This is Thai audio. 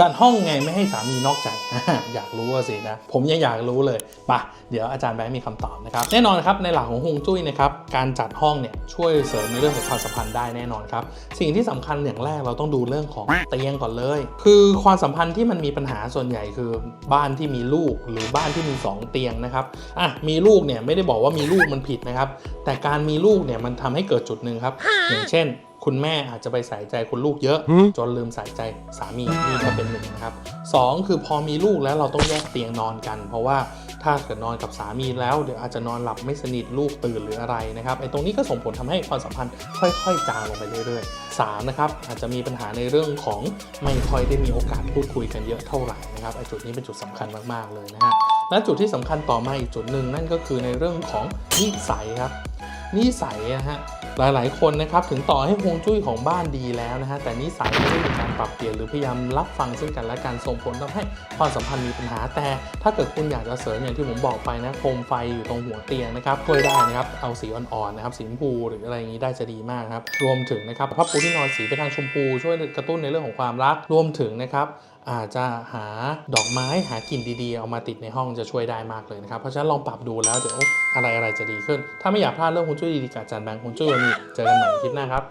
จัดห้องไงไม่ให้สามีนอกใจ อยากรู้อะสินะ ผมยังอยากรู้เลยปะเดี๋ยวอาจารย์แบงค์มีคำตอบนะครับ แน่นอนครับในหลักของฮวงจุ้ยนะครับ การจัดห้องเนี่ยช่วยเสริมในเรื่องของความสัมพันธ์ได้แน่นอนครับ สิ่งที่สำคัญอย่างแรกเราต้องดูเรื่องของเตียงก่อนเลย คือความสัมพันธ์ที่มันมีปัญหาส่วนใหญ่คือบ้านที่มีลูกหรือบ้านที่มี 2 เตียงนะครับอะมีลูกเนี่ยไม่ได้บอกว่ามีลูกมันผิดนะครับ แต่การมีลูกเนี่ยมันทำให้เกิดจุดหนึ่งครับอย่างเช่น คุณแม่อาจจะไปใส่ใจคุณลูกเยอะ จนลืมใส่ใจสามีนี่ก็เป็นหนึ่งนะครับสองคือพอมีลูกแล้วเราต้องแยกเตียงนอนกัน เพราะว่าถ้าเกิดนอนกับสามีแล้วเดี๋ยวอาจจะนอนหลับไม่สนิทลูกตื่นหรืออะไรนะครับไอ้ตรงนี้ก็ส่งผลทำให้ความสัมพันธ์ค่อย ๆ จางลงไปเรื่อยๆสามนะครับอาจจะมีปัญหาในเรื่องของไม่ค่อยได้มีโอกาสพูดคุยกันเยอะเท่าไหร่นะครับไอ้จุดนี้เป็นจุดสำคัญมากๆเลยนะฮะและจุดที่สำคัญต่อมาอีกจุดหนึ่งนั่นก็คือในเรื่องของนิสัยครับ นิสัยนะฮะหลายๆ คนนะครับถึงต่อให้ฮวงจุ้ยของบ้านดีแล้วนะฮะแต่นิสัยไม่ได้มีการปรับเปลี่ยนหรือพยายามรับฟังซึ่งกันและกันส่งผลทำให้ความสัมพันธ์มีปัญหาแต่ ถ้าเกิดคุณอยากจะเสริมอย่างที่ผมบอกไปนะโคมไฟอยู่ตรงหัวเตียงนะครับช่วยได้นะครับเอาสีอ่อนๆนะครับสีชมพูหรืออะไรอย่างนี้ได้จะดีมากครับรวมถึงนะครับผ้าปูที่นอนสีไปทางชมพูช่วยกระตุ้นในเรื่องของความรักรวมถึงนะครับ อาจจะหาดอกไม้หากลิ่นดีๆ เอามาติดในห้องจะช่วยได้มากเลยนะครับ เพราะฉะนั้นลองปรับดูแล้วเดี๋ยวอะไรอะไรๆจะดีขึ้น ถ้าไม่อยากพลาดเรื่องคุณจุ้ยดีๆกับอาจารย์แบงค์คุณจุ้ยวันนี้เจอกันใหม่คลิปหน้าครับ